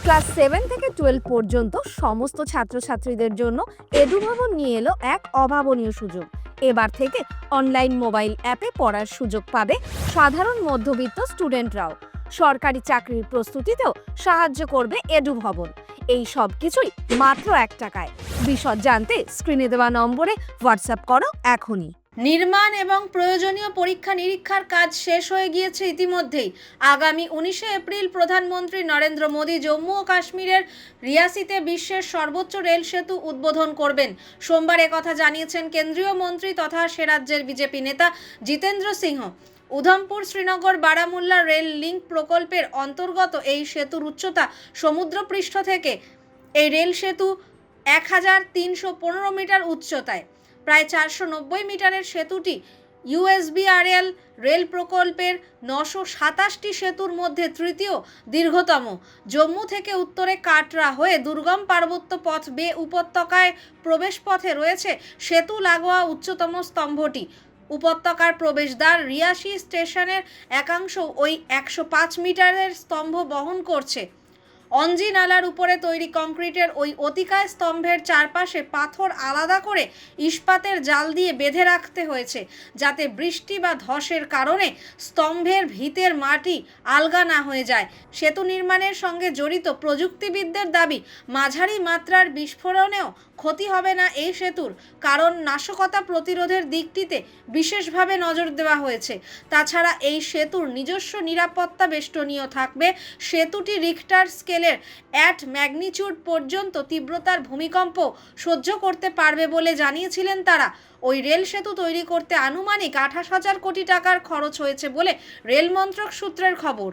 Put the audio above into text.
Class seven থেকে twelve পর্যন্ত সমস্ত ছাত্রছাত্রীদের জন্য এডুভবন নিয়ে এলো এক অভাবনীয় সুযোগ। এবার থেকে অনলাইন মোবাইল অ্যাপে পড়ার সুযোগ পাবে সাধারণ মধ্যবিত্ত স্টুডেন্টরাও। সরকারি চাকরির প্রস্তুতিতেও সাহায্য করবে এডু ভবন এই সব কিছুই মাত্র এক টাকায়। বিশদ জানতে স্ক্রিনে দেওয়া নম্বরে হোয়াটসঅ্যাপ করো এখনই। নির্মাণ এবং প্রয়োজনীয় পরীক্ষা নিরীক্ষার কাজ শেষ হয়ে গিয়েছে ইতিমধ্যেই। আগামী উনিশে এপ্রিল প্রধানমন্ত্রী নরেন্দ্র মোদী জম্মু ও কাশ্মীরের রিয়াসিতে বিশ্বের সর্বোচ্চ রেল সেতু উদ্বোধন করবেন। সোমবার একথা জানিয়েছেন কেন্দ্রীয় মন্ত্রী তথা সে রাজ্যের বিজেপি নেতা জিতেন্দ্র সিংহ। উধমপুর, শ্রীনগর, বারামুল্লা রেল লিঙ্ক প্রকল্পের অন্তর্গত এই সেতুর উচ্চতা সমুদ্রপৃষ্ঠ থেকে এই রেল সেতু এক হাজার তিনশো পনেরো মিটার উচ্চতায়। প্রায় চারশো নব্বই মিটারের সেতুটি ইউএসবিআরএল রেল প্রকল্পের নশো সাতাশটি সেতুর মধ্যে তৃতীয়, দীর্ঘতম। জম্মু থেকে উত্তরে কাটরা হয়ে দুর্গম পার্বত্য পথ বে উপত্যকায় প্রবেশপথে রয়েছে সেতু লাগোয়া উচ্চতম স্তম্ভটি। উপত্যকার প্রবেশদ্বার রিয়াসি স্টেশনের একাংশ ওই একশো পাঁচ মিটারের স্তম্ভ বহন করছে। অঞ্জি নালার উপরে তৈরি কংক্রিটের ওই অতিকায় স্তম্ভের চারপাশে পাথর আলাদা করে ইস্পাতের জাল দিয়ে বেঁধে রাখতে হয়েছে, যাতে বৃষ্টি বা ধসের কারণে স্তম্ভের ভিতের মাটি আলগা না হয়ে যায়। সেতু নির্মাণের সঙ্গে জড়িত প্রযুক্তিবিদদের দাবি, মাঝারি মাত্রার বিস্ফোরণেও ক্ষতি হবে না এই সেতুর, কারণ নাশকতা প্রতিরোধের দিকটিতে বিশেষভাবে নজর দেওয়া হয়েছে। তাছাড়া এই সেতুর নিজস্ব নিরাপত্তা বেষ্টনীয় থাকবে, সেতুটি রিক্টার স্কেলের অ্যাট ম্যাগনিচিউড পর্যন্ত তীব্রতার ভূমিকম্প সহ্য করতে পারবে বলে জানিয়েছিলেন তারা। ওই রেল সেতু তৈরি করতে আনুমানিক আঠাশ হাজার কোটি টাকার খরচ হয়েছে বলে রেল মন্ত্রক সূত্রের খবর।